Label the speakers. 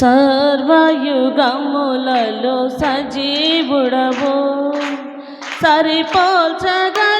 Speaker 1: సర్వయుగములలో సజీవుడవు. సరిపోల్చగా